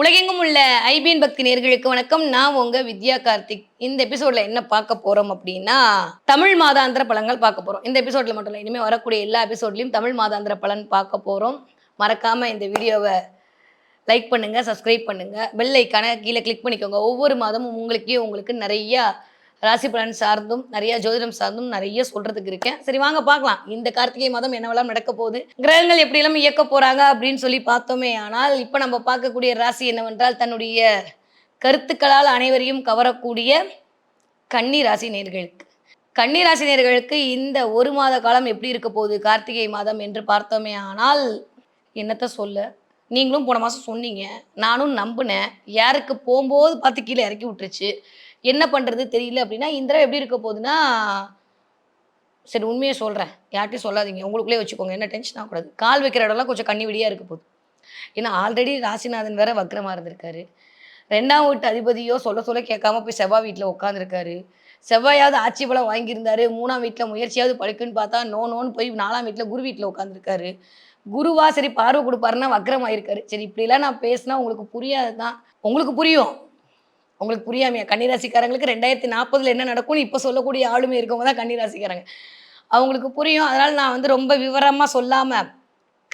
உலகெங்கும் உள்ள ஐபிஎன் பக்தி நேர்களுக்கு வணக்கம். நான் உங்க வித்யா கார்த்திக். இந்த எபிசோட்ல என்ன பார்க்க போறோம் அப்படின்னா தமிழ் மாதாந்திர பலன்கள் பார்க்க போறோம். இந்த எபிசோட்ல மட்டும் இல்லை இனிமேல் வரக்கூடிய எல்லா எபிசோட்லயும் தமிழ் மாதாந்திர பலன் பார்க்க போறோம். மறக்காம இந்த வீடியோவை லைக் பண்ணுங்க சப்ஸ்கிரைப் பண்ணுங்க. பெல் ஐக்கான கீழே கிளிக் பண்ணிக்கோங்க. ஒவ்வொரு மாதமும் உங்களுக்கே உங்களுக்கு நிறைய ராசி பலன் சார்ந்தும் நிறைய ஜோதிடம் சார்ந்தும் நிறைய சொல்றதுக்கு இருக்கேன். சரி வாங்க பார்க்கலாம். இந்த கார்த்திகை மாதம் என்னவெல்லாம் நடக்க போகுது? கிரகங்கள் எப்படி எல்லாம் இயக்க போறாங்க அப்படின்னு சொல்லி பார்த்தோமே ஆனால் இப்போ நம்ம பார்க்கக்கூடிய ராசி என்னவென்றால் தன்னுடைய கருத்துக்களால் அனைவரையும் கவரக்கூடிய கன்னி ராசி நேர்களுக்கு. கன்னி ராசி நேர்களுக்கு இந்த ஒரு மாத காலம் எப்படி இருக்க போகுது கார்த்திகை மாதம் என்று பார்த்தோமே ஆனால் என்னத்த சொல்ல? நீங்களும் போன மாதம் சொன்னீங்க. நானும் நம்பினேன். யாருக்கு போகும்போது பார்த்து கீழே இறக்கி விட்டுருச்சு. என்ன பண்ணுறது தெரியல அப்படின்னா இந்த எப்படி இருக்க போகுதுன்னா சரி உண்மையை சொல்கிறேன் யார்ட்டையும் சொல்லாதீங்க. உங்களுக்குள்ளே வச்சுக்கோங்க. என்ன டென்ஷன் ஆகக்கூடாது. கால் வைக்கிற இடம்லாம் கொஞ்சம் கண்ணி விடியாக இருக்க போகுது. ஏன்னா ஆல்ரெடி ராசிநாதன் வேற வக்ரமாக இருந்திருக்காரு. ரெண்டாம் வீட்டு அதிபதியோ சொல்ல சொல்ல கேட்காம போய் செவ்வாய் வீட்டில் உட்காந்துருக்காரு செவ்வாயாவது ஆட்சி பலம் வாங்கியிருந்தாரு. மூணாம் வீட்டில் முயற்சியாவது பழிக்குன்னு பார்த்தா நோ நோன்னு போய் நாலாம் வீட்டில் குரு வீட்டில் உட்காந்துருக்காரு குருவா சரி பார்வை கொடுப்பாருன்னா வக்ரம் ஆயிருக்காரு சரி இப்படிலாம் நான் பேசினா உங்களுக்கு புரியாது தான் உங்களுக்கு புரியும். உங்களுக்கு புரியாமையா? கன்னிராசிக்காரங்களுக்கு ரெண்டாயிரத்தி நாற்பதுல என்ன நடக்கும்னு இப்போ சொல்லக்கூடிய ஆளுமை இருக்கவங்க தான் கன்னிராசிக்காரங்க. அவங்களுக்கு புரியும். அதனால் நான் வந்து ரொம்ப விவரமாக சொல்லாமல்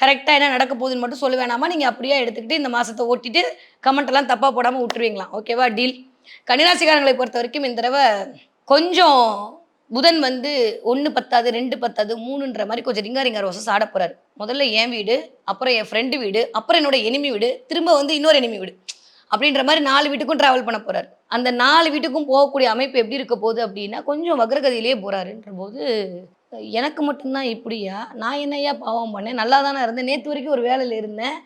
கரெக்டாக என்ன நடக்க போகுதுன்னு மட்டும் சொல்ல வேணாமா? நீங்கள் அப்படியே எடுத்துக்கிட்டு இந்த மாதத்தை ஓட்டிட்டு கமெண்ட்டெல்லாம் தப்பாக போடாமல் விட்டுருவீங்களா? ஓகேவா டீல் கன்னிராசிக்காரங்களை பொறுத்த வரைக்கும் இந்த தடவை கொஞ்சம் புதன் வந்து ஒன்று பத்தாது ரெண்டு பத்தாது மூணுன்ற மாதிரி கொஞ்சம் ரிங்காரிங்கார் வசம் ஆட போறாரு. முதல்ல என் வீடு அப்புறம் என் ஃப்ரெண்டு வீடு அப்புறம் என்னோட எனிமி வீடு திரும்ப வந்து இன்னொரு எனிமி வீடு. அப்படின்ற மாதிரி நாலு வீட்டுக்கும் ட்ராவல் பண்ண போகிறார் அந்த நாலு வீட்டுக்கும் போகக்கூடிய அமைப்பு எப்படி இருக்க போகுது அப்படின்னா கொஞ்சம் வக்ரகதியிலே போறாருன்ற போது எனக்கு மட்டும்தான் இப்படியா? நான் என்னையா பாவம் பண்ணேன்? நல்லா தானே இருந்தேன். நேற்று வரைக்கும் ஒரு வேலையில் இருந்தேன்.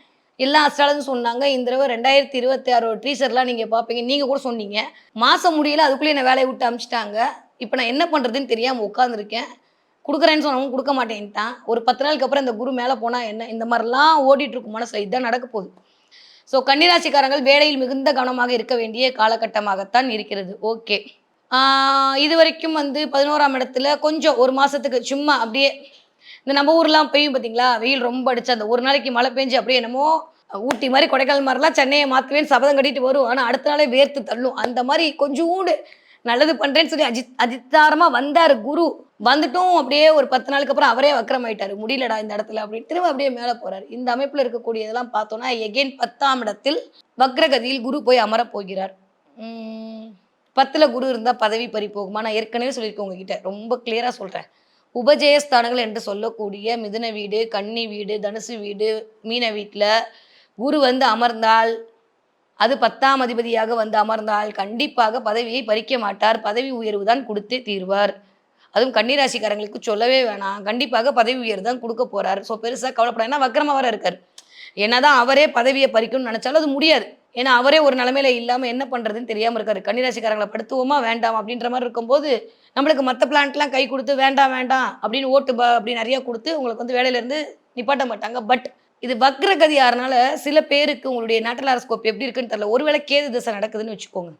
எல்லா அஸ்ட்ராலஜும் சொன்னாங்க இந்த தடவை ரெண்டாயிரத்தி இருபத்தி ஆறு ட்ரீசர்லாம் நீங்கள் பார்ப்பீங்க. நீங்கள் கூட சொன்னீங்க. மாதம் முடியல அதுக்குள்ளேயே என்னை வேலையை விட்டு அமிச்சிட்டாங்க. இப்போ நான் என்ன பண்ணுறதுன்னு தெரியாமல் உட்காந்துருக்கேன் கொடுக்குறேன்னு சொன்னவங்க கொடுக்க மாட்டேன்ட்டான். ஒரு பத்து நாளுக்கு அப்புறம் இந்த குரு மேலே போனால் என்ன? இந்த மாதிரிலாம் ஓடிட்டு இருக்கும் மனசில். இதுதான் நடக்க போகுது. ஸோ கன்னிராசிக்காரங்கள் வேலையில் மிகுந்த கவனமாக இருக்க வேண்டிய காலகட்டமாகத்தான் இருக்கிறது. ஓகே இது வரைக்கும் வந்து பதினோராம் இடத்துல கொஞ்சம் ஒரு மாதத்துக்கு சும்மா அப்படியே இந்த நம்ம ஊர்லாம் பெய்யும் பார்த்தீங்களா வெயில் ரொம்ப அடிச்சு அந்த ஒரு நாளைக்கு மழை பெஞ்சு அப்படியே என்னமோ ஊட்டி மாதிரி கொடைக்கானல் மாதிரிலாம் சென்னையை மாற்றுவேன்னு சபதம் கட்டிட்டு வரும். ஆனால் அடுத்த நாளே வேர்த்து தள்ளும். அந்த மாதிரி கொஞ்சோண்டு நல்லது பண்ணுறேன்னு சொல்லி அஜித் அஜித்தாரமாக வந்தார் குரு. வந்துட்டும் அப்படியே ஒரு பத்து நாளுக்கு அப்புறம் அவரே வக்கரமாயிட்டாரு. முடியலடா இந்த இடத்துல அப்படின்னு திரும்ப அப்படியே மேலே போறாரு. இந்த அமைப்பில் இருக்கக்கூடியதெல்லாம் பார்த்தோன்னா எகெயின் பத்தாம் இடத்தில் வக்ரகதியில் குரு போய் அமரப் போகிறார் பத்துல குரு இருந்தால் பதவி பறி போகுமா நான் ஏற்கனவே சொல்லியிருக்கேன் உங்ககிட்ட. ரொம்ப கிளியராக சொல்கிறேன் உபஜயஸ்தானங்கள் என்று சொல்லக்கூடிய மிதுன வீடு கன்னி வீடு தனுசு வீடு மீன வீட்டில் குரு வந்து அமர்ந்தால் அது பத்தாம் அதிபதியாக வந்து அமர்ந்தால் கண்டிப்பாக பதவியை பறிக்க மாட்டார். பதவி உயர்வு தான் கொடுத்தே தீர்வார். அதுவும் கன்னிராசிக்காரங்களுக்கு சொல்லவே வேணாம். கண்டிப்பாக பதவி உயர் தான் கொடுக்க போறாரு. ஸோ பெருசாக கவலைப்பட ஏன்னா வக்கரமாக வர இருக்கார். என்னதான் அவரே பதவியை பறிக்கணும்னு நினைச்சாலும் அது முடியாது. ஏன்னா அவரே ஒரு நிலைமையில இல்லாமல் என்ன பண்ணுறதுன்னு தெரியாமல் இருக்காரு. கன்னிராசிக்காரங்களை படுத்துவோமா வேண்டாம் அப்படின்ற மாதிரி இருக்கும்போது நம்மளுக்கு மற்ற பிளான்ட்லாம் கை கொடுத்து வேண்டாம் வேண்டாம் அப்படின்னு ஓட்டு ப அப்படி நிறையா கொடுத்து உங்களுக்கு வந்து வேலையிலேருந்து நிப்பாட்ட மாட்டாங்க. பட் இது வக்ரகதி யாருனால சில பேருக்கு உங்களுடைய நாட்டலாரஸ்கோப் எப்படி இருக்குன்னு தெரியல. ஒருவேளை கேது திசை நடக்குதுன்னு வச்சுக்கோங்க.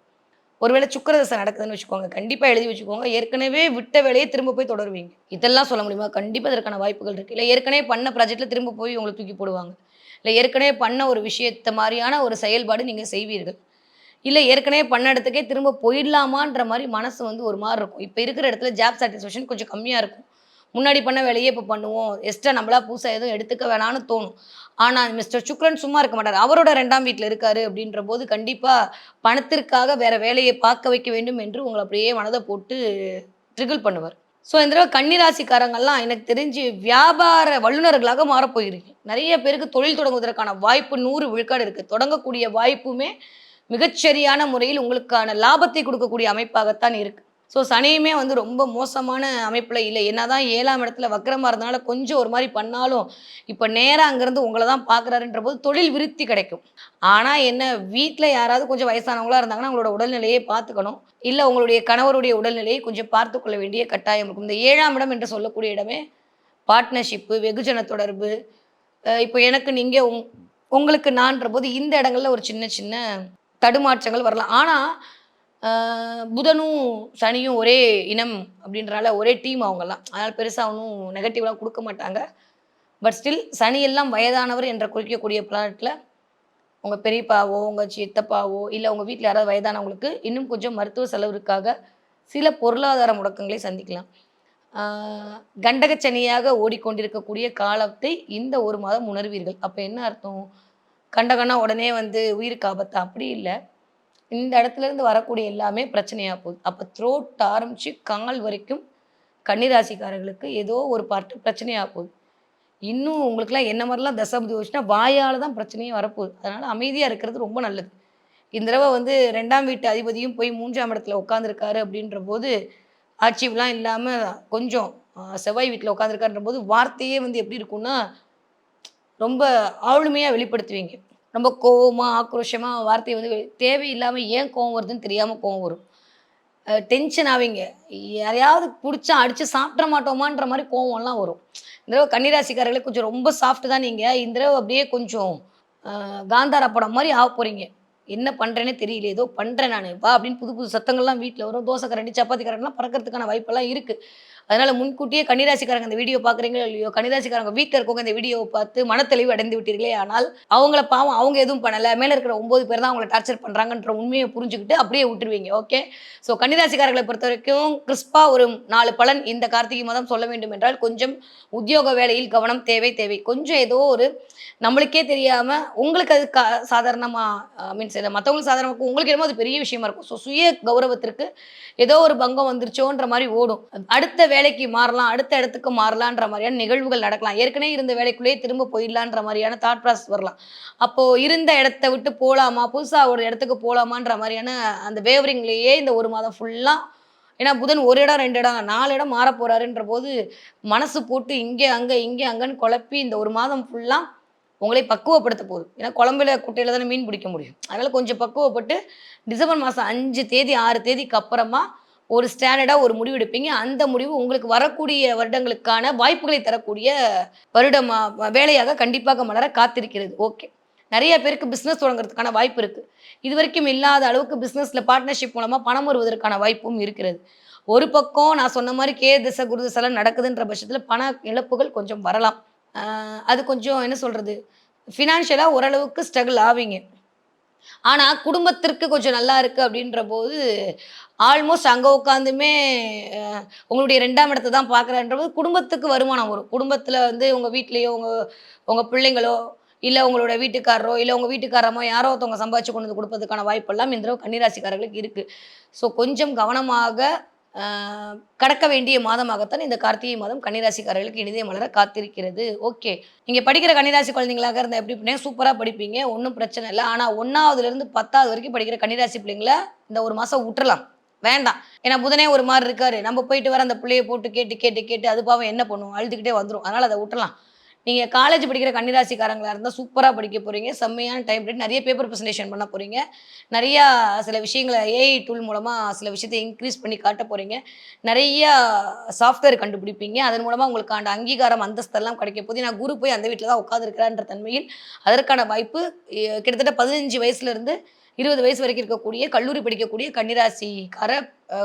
ஒருவேளை சுக்கரதசை நடக்குதுன்னு வச்சுக்கோங்க கண்டிப்பாக எழுதி வச்சுக்கோங்க. ஏற்கனவே விட்ட வேலையை திரும்ப போய் தொடருவீங்க. இதெல்லாம் சொல்ல முடியுமா? கண்டிப்பாக அதற்கான வாய்ப்புகள் இருக்குது இல்லை ஏற்கனவே பண்ண ப்ராஜெக்டில் திரும்ப போய் உங்களை தூக்கி போடுவாங்க. இல்லை ஏற்கனவே பண்ண ஒரு விஷயத்த மாதிரியான ஒரு செயல்பாடு நீங்கள் செய்வீர்கள். இல்லை ஏற்கனவே பண்ண இடத்துக்கே திரும்ப போயிடலாமான்ற மாதிரி மனசு வந்து ஒரு மாதிரி இருக்கும். இப்போ இருக்கிற இடத்துல ஜாப் சாட்டிஸ்ஃபேக்ஷன் கொஞ்சம் கம்மியாக இருக்கும். முன்னாடி பண்ண வேலையே இப்போ பண்ணுவோம். எக்ஸ்ட்ரா நம்மளா புதுசாக எதுவும் எடுத்துக்க வேணாம்னு தோணும். ஆனால் மிஸ்டர் சுக்ரன் சும்மா இருக்க மாட்டார். அவரோட ரெண்டாம் வீட்டில் இருக்காரு அப்படின்ற போது கண்டிப்பாக பணத்திற்காக வேற வேலையை பார்க்க வைக்க வேண்டும் என்று உங்களை அப்படியே மனதை போட்டு ட்ரிகிள் பண்ணுவார். ஸோ இந்த தடவை கன்னிராசிக்காரங்கள்லாம் எனக்கு தெரிஞ்சு வியாபார வல்லுநர்களாக மாறப் நிறைய பேருக்கு தொழில் தொடங்குவதற்கான வாய்ப்பு நூறு விழுக்காடு இருக்குது தொடங்கக்கூடிய வாய்ப்புமே மிகச்சரியான முறையில் உங்களுக்கான லாபத்தை கொடுக்கக்கூடிய அமைப்பாகத்தான் இருக்குது ஸோ சனியுமே வந்து ரொம்ப மோசமான அமைப்பில் இல்லை. என்னதான் ஏழாம் இடத்துல வக்கரமாக இருந்தனால கொஞ்சம் ஒரு மாதிரி பண்ணாலும் இப்போ நேராக அங்கேருந்து உங்களை தான் பார்க்குறாருன்ற போது தொழில் விருத்தி கிடைக்கும். ஆனால் என்ன வீட்டில் யாராவது கொஞ்சம் வயசானவங்களா இருந்தாங்கன்னா அவங்களோட உடல்நிலையை பார்த்துக்கணும். இல்லை உங்களுடைய கணவருடைய உடல்நிலையை கொஞ்சம் பார்த்து கொள்ள வேண்டிய கட்டாயம் இருக்கும். இந்த ஏழாம் இடம் என்று சொல்லக்கூடிய இடமே பார்ட்னர்ஷிப்பு வெகுஜன தொடர்பு. இப்போ எனக்கு நீங்கள் உங் உங்களுக்கு நான்ற போது இந்த இடங்கள்ல ஒரு சின்ன சின்ன தடுமாற்றங்கள் வரலாம். ஆனால் புதனும் சனியும் ஒரே இனம் அப்படின்றனால ஒரே டீம் அவங்கெல்லாம். அதனால் பெருசாக ஒன்றும் நெகட்டிவ்லாம் கொடுக்க மாட்டாங்க. பட் ஸ்டில் சனி எல்லாம் வயதானவர் என்ற குறிக்கக்கூடிய பிளானட்டில் உங்கள் பெரியப்பாவோ உங்கள் சித்தப்பாவோ இல்லை உங்கள் வீட்டில் யாராவது வயதானவங்களுக்கு இன்னும் கொஞ்சம் மருத்துவ செலவிற்காக சில பொருளாதார முடக்கங்களை சந்திக்கலாம். ஆஹ் கண்டகச்சனியாக ஓடிக்கொண்டிருக்கக்கூடிய காலத்தை இந்த ஒரு மாதம் உணர்வீர்கள். அப்போ என்ன அர்த்தம்? கண்டகனா உடனே வந்து உயிருக்கு ஆபத்து. அப்படி இல்லை. இந்த இடத்துல இருந்து வரக்கூடிய எல்லாமே பிரச்சனையாக போகுது. அப்போ த்ரோட் ஆரம்பித்து கால் வரைக்கும் கன்னிராசிக்காரர்களுக்கு ஏதோ ஒரு பார்ட்டு பிரச்சனையாக போகுது. இன்னும் உங்களுக்குலாம் என்ன மாதிரிலாம் தசாபதி வச்சுன்னா வாயால் தான் பிரச்சனையும் வரப்போகுது. அதனால் அமைதியாக இருக்கிறது ரொம்ப நல்லது. இந்த தடவை வந்து ரெண்டாம் வீட்டு அதிபதியும் போய் மூன்றாம் இடத்துல உட்காந்துருக்காரு அப்படின்ற போது ஆட்சிலாம் இல்லாமல் கொஞ்சம் செவ்வாய் வீட்டில் உட்காந்துருக்காருன்ற போது வார்த்தையே வந்து எப்படி இருக்கும்னா ரொம்ப ஆளுமையாக வெளிப்படுத்துவீங்க. ரொம்ப கோவமாக ஆக்ரோஷமாக வார்த்தையை வந்து தேவையில்லாமல் ஏன் கோவம் வருதுன்னு தெரியாமல் கோவம் வரும். டென்ஷன் ஆவீங்க யாரையாவது பிடிச்சா அடித்து சாப்பிட மாட்டோமான்ற மாதிரி கோவம்லாம் வரும். இந்த தடவை கன்னிராசிக்காரர்களே கொஞ்சம் ரொம்ப சாஃப்ட் தான் நீங்கள் இந்த தடவை அப்படியே கொஞ்சம் காந்தாரா படம் மாதிரி ஆக போகிறீங்க என்ன பண்ணுறேனே தெரியல. ஏதோ பண்ணுறேன் நான். வா அப்படின்னு புது புது சத்தங்கள்லாம் வீட்டில் வரும். தோசை கரண்டி சப்பாத்தி கரண்டிலாம் பறக்கிறதுக்கான வாய்ப்பெல்லாம் இருக்குது அதனால் முன்கூட்டியே கன்னிராசிக்காரங்க இந்த வீடியோ பார்க்குறீங்களோ இல்லையோ கன்னிராசிக்காரங்க வீட்டில் இருக்கவங்க இந்த வீடியோவை பார்த்து மனத்தெளிவு அடைந்து விட்டீர்களே ஆனால் அவங்கள பாவம் அவங்க எதுவும் பண்ணலை. மேலே இருக்கிற ஒம்பது பேர் தான் அவங்கள டார்ச்சர் பண்ணுறாங்கன்ற உண்மையை புரிஞ்சுக்கிட்டு அப்படியே விட்டுருவீங்க ஓகே ஸோ கன்னிராசிக்காரர்களை பொறுத்த வரைக்கும் கிறிஸ்பாக ஒரு நாலு பலன் இந்த கார்த்திகை மாதம் சொல்ல வேண்டும் என்றால் கொஞ்சம் உத்தியோக வேலையில் கவனம் தேவை தேவை. கொஞ்சம் ஏதோ ஒரு நம்மளுக்கே தெரியாமல் உங்களுக்கு அது கா சாதாரணமாக மீன்ஸ் மற்றவங்களுக்கு சாதாரணமாக உங்களுக்கு என்னமோ அது பெரிய விஷயமா இருக்கும். ஸோ சுய கௌரவத்திற்கு ஏதோ ஒரு பங்கம் வந்துருச்சோன்ற மாதிரி ஓடும். அடுத்த வேலைக்கு மாறலாம் அடுத்த இடத்துக்கு மாறலான்ற மாதிரியான நிகழ்வுகள் நடக்கலாம். ஏற்கனவே இருந்த வேலைக்குள்ளேயே திரும்ப போயிடலான்ற மாதிரியான தாட் ப்ராசஸ் வரலாம். அப்போ இருந்த இடத்த விட்டு போகலாமா புதுசாக ஒரு இடத்துக்கு போகலாமான்ற மாதிரியான அந்த வேவரிங்லேயே இந்த ஒரு மாதம் ஃபுல்லாக ஏன்னா புதன் ஒரு இடம் ரெண்டு இடம் நாலு இடம் மாற போறாருன்ற போது மனசு போட்டு இங்கே அங்கே இங்கே அங்கன்னு குழப்பி இந்த ஒரு மாதம் ஃபுல்லாக உங்களை பக்குவப்படுத்த போகுது. ஏன்னா குழம்புல குட்டையில் தானே மீன் பிடிக்க முடியும். அதனால கொஞ்சம் பக்குவப்பட்டு டிசம்பர் மாதம் அஞ்சு தேதி ஆறு தேதிக்கு அப்புறமா ஒரு ஸ்டாண்டர்டாக ஒரு முடிவு எடுப்பீங்க. அந்த முடிவு உங்களுக்கு வரக்கூடிய வருடங்களுக்கான வாய்ப்புகளை தரக்கூடிய வருடமா வேலையாக கண்டிப்பாக மலர காத்திருக்கிறது. ஓகே நிறைய பேருக்கு பிஸ்னஸ் தொடங்குறதுக்கான வாய்ப்பு இருக்குது இது வரைக்கும் இல்லாத அளவுக்கு பிஸ்னஸில் பார்ட்னர்ஷிப் மூலமாக பணம் வருவதற்கான வாய்ப்பும் இருக்கிறது. ஒரு பக்கம் நான் சொன்ன மாதிரி கே திசை குரு திசைலாம் நடக்குதுன்ற பட்சத்தில் பண இழப்புகள் கொஞ்சம் வரலாம். அது கொஞ்சம் என்ன சொல்கிறது ஃபினான்ஷியலாக ஓரளவுக்கு ஸ்ட்ரகிள் ஆவீங்க. ஆனால் குடும்பத்திற்கு கொஞ்சம் நல்லா இருக்குது அப்படின்ற போது ஆல்மோஸ்ட் அங்கே உட்காந்துமே உங்களுடைய ரெண்டாம் இடத்தை தான் பார்க்குறன்ற போது குடும்பத்துக்கு வருமானம் வரும். குடும்பத்தில் வந்து உங்கள் வீட்லேயோ உங்கள் உங்கள் பிள்ளைங்களோ இல்லை உங்களோட வீட்டுக்காரரோ இல்லை உங்கள் வீட்டுக்காரமோ யாரோ ஒருத்தவங்க சம்பாதிச்சு கொண்டு வந்து கொடுப்பதுக்கான வாய்ப்பெல்லாம் இந்த தடவை கன்னிராசிக்காரர்களுக்கு இருக்குது ஸோ கொஞ்சம் கவனமாக கடக்க வேண்டிய மாதமாகத்தான் இந்த கார்த்திகை மாதம் கன்னிராசிக்காரர்களுக்கு இனிதே மலர காத்திருக்கிறது. ஓகே. நீங்கள் படிக்கிற கன்னிராசி குழந்தைங்களாக இருந்தால் எப்படி பண்ணீங்க சூப்பராக படிப்பீங்க. ஒன்றும் பிரச்சனை இல்லை. ஆனால் ஒன்றாவதுலேருந்து பத்தாவது வரைக்கும் படிக்கிற கன்னிராசி பிள்ளைங்கள இந்த ஒரு மாதம் விட்டுறலாம். வேண்டாம். ஏன்னா புதனே ஒரு மாதிரி இருக்காரு. நம்ம போயிட்டு வர அந்த பிள்ளையை போட்டு கேட்டு கேட்டு கேட்டு அது பாவம் என்ன பண்ணுவோம் அழுதுகிட்டே வந்துடும் அதனால் அதை விட்டுலாம் நீங்கள் காலேஜ் படிக்கிற கன்னிராசிக்காரங்களா இருந்தால் சூப்பராக படிக்க போகிறீங்க செம்மையான டைம் ரைட் நிறைய பேப்பர் ப்ரெசன்டேஷன் பண்ண போகிறீங்க நிறையா சில விஷயங்களை ஏஐ டூல் மூலமாக சில விஷயத்தை இன்க்ரீஸ் பண்ணி காட்ட போகிறீங்க நிறைய சாஃப்ட்வேர் கண்டுபிடிப்பீங்க. அதன் மூலமாக உங்களுக்கு அந்த அங்கீகாரம் அந்தஸ்தெல்லாம் கிடைக்க போது நான் குரு போய் அந்த வீட்டில் தான் உட்காந்துருக்கிறான்ற தன்மையில் அதற்கான வாய்ப்பு கிட்டத்தட்ட பதினஞ்சு வயசுலேருந்து இருபது வயசு வரைக்கும் இருக்கக்கூடிய கல்லூரி படிக்கக்கூடிய கன்னிராசிக்கார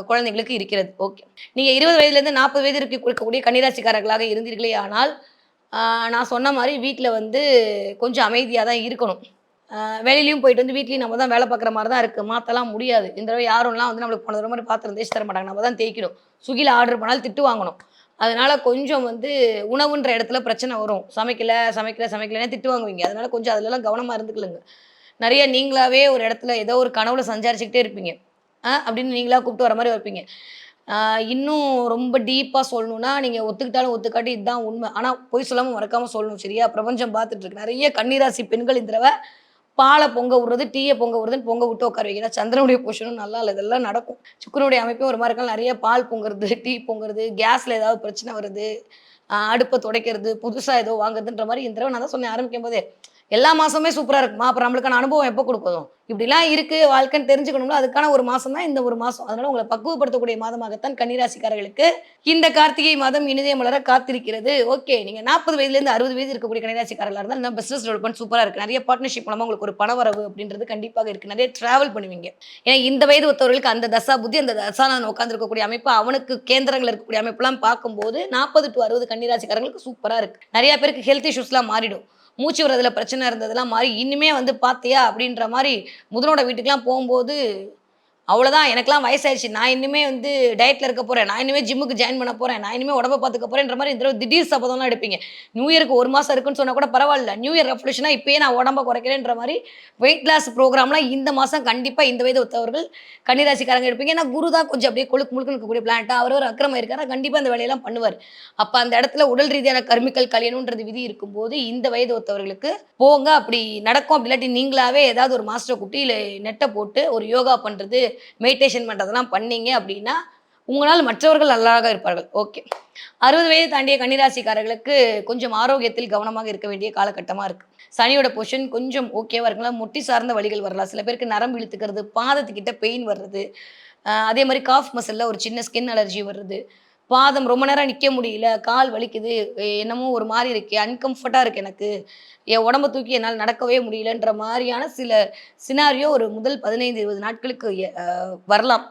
குழந்தைங்களுக்கு இருக்கிறது. ஓகே நீங்கள் இருபது வயதுலேருந்து நாற்பது வயது இருக்க இருக்கக்கூடிய கன்னிராசிக்காரர்களாக இருந்தீர்களே ஆனால் நான் சொன்ன மாதிரி வீட்டில் வந்து கொஞ்சம் அமைதியாக தான் இருக்கணும். வெளியிலையும் போயிட்டு வந்து வீட்லேயும் நம்ம தான் வேலை பார்க்குற மாதிரி தான் இருக்குது மாற்றலாம் முடியாது. இந்த தடவை யாரும்லாம் வந்து நம்மளுக்கு போன தடவை மாதிரி பாத்திரம் தேய்ச்சி தர மாட்டாங்க. நம்ம தான் தேய்க்கணும். ஸ்விக்கியில் ஆர்டர் பண்ணாலும் திட்டு வாங்கணும். அதனால் கொஞ்சம் வந்து உணவுன்ற இடத்துல பிரச்சனை வரும். சமைக்கல சமைக்கல சமைக்கலைன்னா திட்டு வாங்குவீங்க. அதனால் கொஞ்சம் அதுலலாம் கவனமாக இருந்துக்கலுங்க. நிறைய நீங்களாவே ஒரு இடத்துல ஏதோ ஒரு கனவுல சஞ்சாரிச்சுக்கிட்டே இருப்பீங்க. ஆ அப்படின்னு நீங்களாக கூப்பிட்டு வர மாதிரி வைப்பீங்க. இன்னும் ரொம்ப டீப்பாக சொல்லணும்னா நீங்கள் ஒத்துக்கிட்டாலும் ஒத்துக்காட்டி இதுதான் உண்மை. ஆனால் பொய் சொல்லாமல் மறக்காமல் சொல்லணும் சரியா? பிரபஞ்சம் பார்த்துட்டு இருக்கு. நிறைய கன்னிராசி பெண்கள் இந்த தடவை பாலை பொங்க விடுறது டீயை பொங்க விடுறதுன்னு பொங்க விட்டு உட்கார வைக்கிறா சந்திரனுடைய பொஷனும் நல்லா இல்லை இதெல்லாம் நடக்கும். சுக்கரனுடைய அமைப்பும் ஒரு மாதிரி இருக்கலாம். நிறைய பால் பொங்குறது டீ பொங்குறது கேஸில் ஏதாவது பிரச்சனை வருது அடுப்பை துடைக்கிறது புதுசாக ஏதோ வாங்குறதுன்ற மாதிரி இந்த தடவை நான் தான் சொன்னேன் ஆரம்பிக்கும் போதே. எல்லா மாதமே சூப்பராக இருக்குமா? அப்புறம் நம்மளுக்கான அனுபவம் எப்போ கொடுக்கும் இப்படிலாம் இருக்கு வாழ்க்கைன்னு தெரிஞ்சுக்கணும்ல அதுக்கான ஒரு மாதம் தான் இந்த ஒரு மாதம் அதனால உங்களை பக்குவப்படுத்தக்கூடிய மாதமாகத்தான் கன்னிராசிக்காரர்களுக்கு இந்த கார்த்திகை மாதம் இனிதே மலர காத்திருக்கிறது. ஓகே நீங்கள் நாற்பது வயதுலேருந்து அறுபது வயது இருக்கக்கூடிய கன்னிராசிக்காரர்களாக இருந்தால் இந்த பிஸ்னஸ் டெவலப்மெண்ட் சூப்பராக இருக்கு. நிறைய பார்ட்னர்ஷிப் மூலமாக உங்களுக்கு ஒரு பணவரவு அப்படின்றது கண்டிப்பாக இருக்கு. நிறைய டிராவல் பண்ணுவீங்க. ஏன்னா இந்த வயது ஒருத்தவர்களுக்கு அந்த தசா புத்தி அந்த தசானன் உட்காந்துருக்கக்கூடிய அமைப்பு அவனுக்கு கேந்திரங்கள் இருக்கக்கூடிய அமைப்புலாம் பார்க்கும்போது நாற்பது டு அறுபது கன்னிராசிக்காரங்களுக்கு சூப்பராக இருக்கு. நிறைய பேருக்கு ஹெல்த் இஷ்யூஸ்லாம் மாறிடும். மூச்சு விடுறதுல பிரச்சனை இருந்ததெல்லாம் மாதிரி இனிமே வந்து பார்த்தியா அப்படின்ற மாதிரி முதலோட வீட்டுக்கெலாம் போகும்போது அவ்வளோதான் எனக்கெல்லாம் வயசாயிடுச்சு. நான் இனிமே வந்து டயட்டில் இருக்க போகிறேன் நான் இனிமேல் ஜிம்முக்கு ஜாயின் பண்ண போகிறேன் நான் இனிமேல் உடம்ப பார்த்துக்க போகிறேன்ற மாதிரி இந்த திடீர் சபதம்லாம் எடுப்பீங்க. நியூ இயருக்கு ஒரு மாதம் இருக்குன்னு சொன்னால் கூட பரவாயில்ல. நியூ இயர் ரெஃப்ளூஷனாக இப்போயே நான் உடம்ப குறைக்கிறேன்ற மாதிரி வெயிட் லாஸ் ப்ரோக்ராம்லாம் இந்த மாதம் கண்டிப்பாக இந்த வயது ஒத்தவர்கள் கன்னிராசிக்காரங்க எடுப்பீங்க. ஏன்னா குரு தான் கொஞ்சம் அப்படியே கொழுக்கு முழுக்கக்கூடிய இருக்கக்கூடிய பிளான்ட்டாக அவர் ஒரு அக்கிரமம் இருக்காரு? கண்டிப்பாக அந்த வேலையெல்லாம் பண்ணுவார். அப்போ அந்த இடத்துல உடல் ரீதியான கர்மிக்கல் கல்யாணம்ன்றது விதி இருக்கும்போது இந்த வயது ஒத்தவர்களுக்கு போங்க. அப்படி நடக்கும். அப்படி இல்லாட்டி நீங்களாவே ஏதாவது ஒரு மாஸ்டரை குட்டி இல்லை நெட்டை போட்டு ஒரு யோகா பண்ணுறது மெடிடேஷன் பண்ணுறதெல்லாம் பண்ணீங்க அப்படின்னா உங்களால் மற்றவர்கள் நல்லாக இருப்பார்கள். ஓகே அறுபது வயது தாண்டிய கன்னிராசிக்காரர்களுக்கு கொஞ்சம் ஆரோக்கியத்தில் கவனமாக இருக்க வேண்டிய காலகட்டமாக இருக்குது சனியோட பொஷன் கொஞ்சம் ஓகேவாக இருக்கலாம். முட்டி சார்ந்த வழிகள் வரலாம். சில பேருக்கு நரம்பு இழுத்துக்கிறது பாதத்துக்கிட்ட பெயின் வர்றது அதே மாதிரி காஃப் மசிலில் ஒரு சின்ன ஸ்கின் அலர்ஜி வர்றது பாதம் ரொம்ப நேரம் நிற்க முடியல கால் வலிக்குது என்னமோ ஒரு மாதிரி இருக்கு அன்கம்ஃபர்ட்டாக இருக்கு எனக்கு. என் உடம்ப தூக்கி என்னால் நடக்கவே முடியலன்ற மாதிரியான சில சினாரியோ ஒரு முதல் பதினைந்து இருபது நாட்களுக்கு வரலாம்.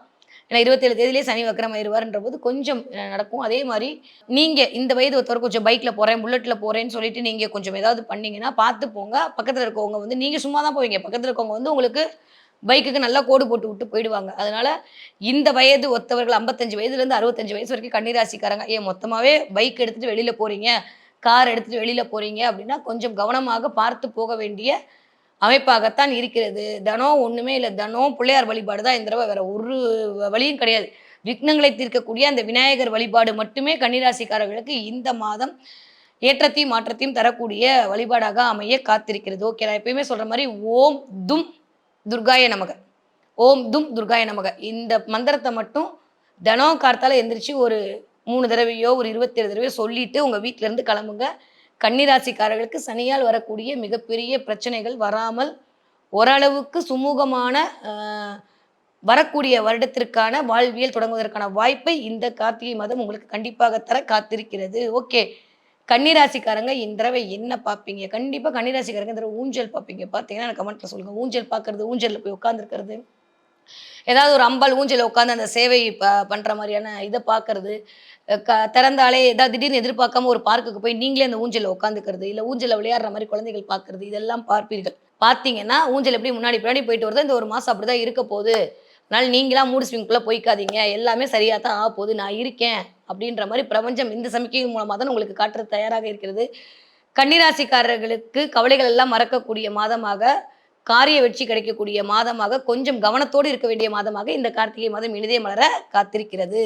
ஏன்னா இருபத்தேழு தேதியிலே சனி வக்கரமாயிருவார்ன்ற போது கொஞ்சம் நடக்கும். அதே மாதிரி நீங்கள் இந்த வயது ஒருத்தர் கொஞ்சம் பைக்கில் போகிறேன் புல்லட்டில் போகிறேன்னு சொல்லிட்டு நீங்கள் கொஞ்சம் ஏதாவது பண்ணீங்கன்னா பார்த்து போங்க. பக்கத்தில் இருக்கவங்க வந்து நீங்கள் சும்மா தான் போவீங்க. பக்கத்தில் இருக்கவங்க வந்து உங்களுக்கு பைக்குக்கு நல்லா கோடு போட்டு விட்டு போயிடுவாங்க. அதனால இந்த வயது ஒத்தவர்கள் ஐம்பத்தஞ்சு வயதுலேருந்து அறுபத்தஞ்சு வயசு வரைக்கும் கன்னிராசிக்காரங்க ஏன் மொத்தமாகவே பைக் எடுத்துகிட்டு வெளியில் போகிறீங்க கார் எடுத்துகிட்டு வெளியில் போகிறீங்க அப்படின்னா கொஞ்சம் கவனமாக பார்த்து போக வேண்டிய அமைப்பாகத்தான் இருக்கிறது. தனம் ஒன்றுமே இல்லை. தனம் பிள்ளையார் வழிபாடு தான் இந்த தடவை வேற ஒரு வழியும் கிடையாது. விக்னங்களை தீர்க்கக்கூடிய அந்த விநாயகர் வழிபாடு மட்டுமே கன்னிராசிக்காரர்களுக்கு இந்த மாதம் ஏற்றத்தையும் மாற்றத்தையும் தரக்கூடிய வழிபாடாக அமைய காத்திருக்கிறது. ஓகே நான் எப்பயுமே சொல்கிற மாதிரி ஓம் தும் துர்காய நமக. ஓம் தும் துர்காய நமக. இந்த மந்திரத்தை மட்டும் தினம் கார்த்தால எந்திரிச்சு ஒரு மூணு தடவையோ ஒரு இருபத்தேழு தடவையோ சொல்லிட்டு உங்க வீட்டிலேருந்து இருந்து கிளம்புங்க. கன்னிராசிக்காரர்களுக்கு சனியால் வரக்கூடிய மிகப்பெரிய பிரச்சனைகள் வராமல் ஓரளவுக்கு சுமூகமான வரக்கூடிய வருடத்திற்கான வாழ்வியல் தொடங்குவதற்கான வாய்ப்பை இந்த கார்த்திகை மாதம் உங்களுக்கு கண்டிப்பாக தர காத்திருக்கிறது. ஓகே. கன்னிராசிக்காரங்க இந்த தடவை என்ன பார்ப்பீங்க? கண்டிப்பாக கன்னிராசிக்காரங்க இந்த தடவை ஊஞ்சல் பார்ப்பீங்க. பார்த்தீங்கன்னா எனக்கு கமெண்ட்ல சொல்லுங்க. ஊஞ்சல் பார்க்கறது ஊஞ்சலில் போய் உட்காந்துருக்கிறது ஏதாவது ஒரு அம்பாள் ஊஞ்சலில் உட்காந்து அந்த சேவை ப பண்ணுற மாதிரியான இதை பார்க்கறது. க திறந்தாலே ஏதாவது திடீர்னு எதிர்பார்க்காம ஒரு பார்க்குக்கு போய் நீங்களே அந்த ஊஞ்சலில் உட்காந்துக்கிறது இல்லை ஊஞ்சலில் விளையாடுற மாதிரி குழந்தைகள் பார்க்கறது. இதெல்லாம் பார்ப்பீர்கள். பார்த்தீங்கன்னா ஊஞ்சல் எப்படி முன்னாடி பின்னாடி போயிட்டு வருது இந்த ஒரு மாதம் அப்படி தான் இருக்க போகுது. அதனால் நீங்களாம் மூடு ஸ்விங்குள்ளே போய்க்காதீங்க. எல்லாமே சரியாக தான் ஆக போகுது நான் இருக்கேன் அப்படின்ற மாதிரி பிரபஞ்சம் இந்த சமிக்கையின் மூலமாக தான் உங்களுக்கு காட்டுறது தயாராக இருக்கிறது. கன்னிராசிக்காரர்களுக்கு கவலைகள் எல்லாம் மறக்கக்கூடிய மாதமாக காரிய வெற்றி கிடைக்கக்கூடிய மாதமாக கொஞ்சம் கவனத்தோடு இருக்க வேண்டிய மாதமாக இந்த கார்த்திகை மாதம் இனிதே மலர காத்திருக்கிறது.